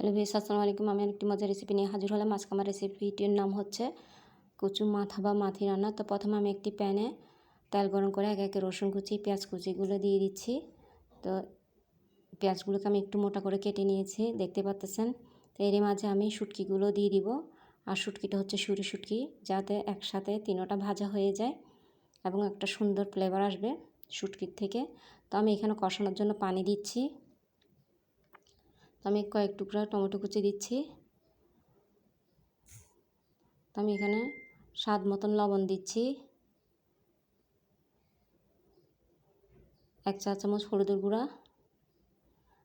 Hello ভিস আসসালামু আলাইকুম। আমি একটি মজার রেসিপি নিয়ে হাজির হলাম। আজকে আমার রেসিপিটির নাম হচ্ছে কচু মাথা বা মাথি রান্না। তো প্রথমে আমি একটি প্যানে তেল গরম করে এক একে রসুন কুচি, পেঁয়াজ কুচিগুলো দিয়ে দিচ্ছি। তো পেঁয়াজগুলোকে আমি একটু মোটা করে কেটে নিয়েছি, দেখতে পাচ্তেছেন? তো এরই মাঝে আমি শুটকিগুলো দিয়ে দিব। আর শুটকিটা হচ্ছে সুরি শুটকি, যাতে একসাথে তিনোটা ভাজা হয়ে যায় এবং একটা সুন্দর ফ্লেভার আসবে শুটকির থেকে। তো আমি এখানে কষানোর জন্য পানি দিচ্ছি। আমি কয়েক টুকরা টমেটো কুচি দিচ্ছি। আমি এখানে স্বাদ মতন লবণ দিচ্ছি। এক চা চামচ হলুদের গুঁড়া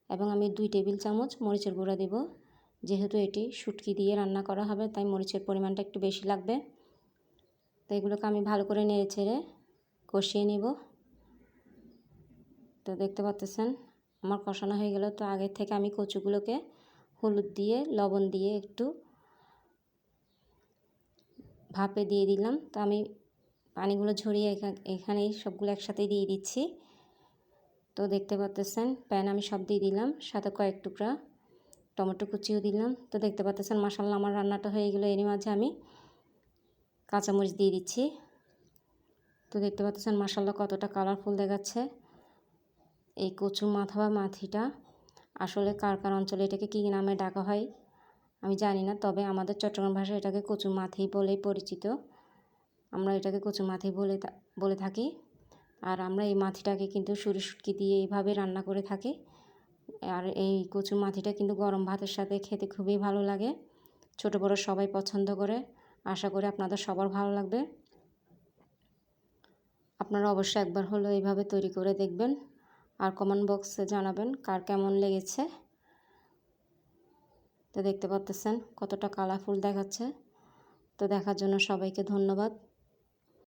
এবং আমি দুই টেবিল চামচ মরিচের গুঁড়া দেব। যেহেতু এটি শুটকি দিয়ে রান্না করা হবে, তাই মরিচের পরিমাণটা একটু বেশি লাগবে। তো এগুলোকে আমি ভালো করে নেড়ে ছেড়ে কষিয়ে নিব। তো দেখতে পাচ্তেছেন আমার কষানো হয়ে গেল। তো আগের থেকে আমি কচুগুলোকে হলুদ দিয়ে, লবণ দিয়ে একটু ভাপে দিয়ে দিলাম। তো আমি পানিগুলো ঝরিয়ে এখানেই সবগুলো একসাথেই দিয়ে দিচ্ছি। তো দেখতে পাচ্তেছেন প্যান আমি সব দিয়ে দিলাম, সাথে কয়েক টুকরা টমেটো কুচিও দিলাম। তো দেখতে পাচ্তেছেন মাসাল্লাহ আমার রান্নাটা হয়ে গেলো। এরই মাঝে আমি কাঁচামরিচ দিয়ে দিচ্ছি। তো দেখতে পাচ্ছেন মাসাল্লাহ কতটা কালারফুল দেখাচ্ছে। এই কচু মাথা বা মাথিটা আসলে কার কার অঞ্চলে এটাকে কী নামে ডাকা হয় আমি জানি না, তবে আমাদের চট্টগ্রাম ভাষায় এটাকে কচু মাথি বলেই পরিচিত। আমরা এটাকে কচু মাথি বলে বলে থাকি আর আমরা এই মাথিটাকে কিন্তু সুরি সুটকি দিয়ে এইভাবে রান্না করে থাকি। আর এই কচু মাথিটা কিন্তু গরম ভাতের সাথে খেতে খুবই ভালো লাগে, ছোট বড় সবাই পছন্দ করে। আশা করি আপনাদের সবার ভালো লাগবে। আপনারা অবশ্যই একবার হলো এইভাবে তৈরি করে দেখবেন। আর কমেন্ট বক্সে জানাবেন কার কেমন লেগেছে। তো দেখতে পাচ্তেছেন কতটা কালারফুল দেখাচ্ছে। তো দেখার জন্য সবাইকে ধন্যবাদ।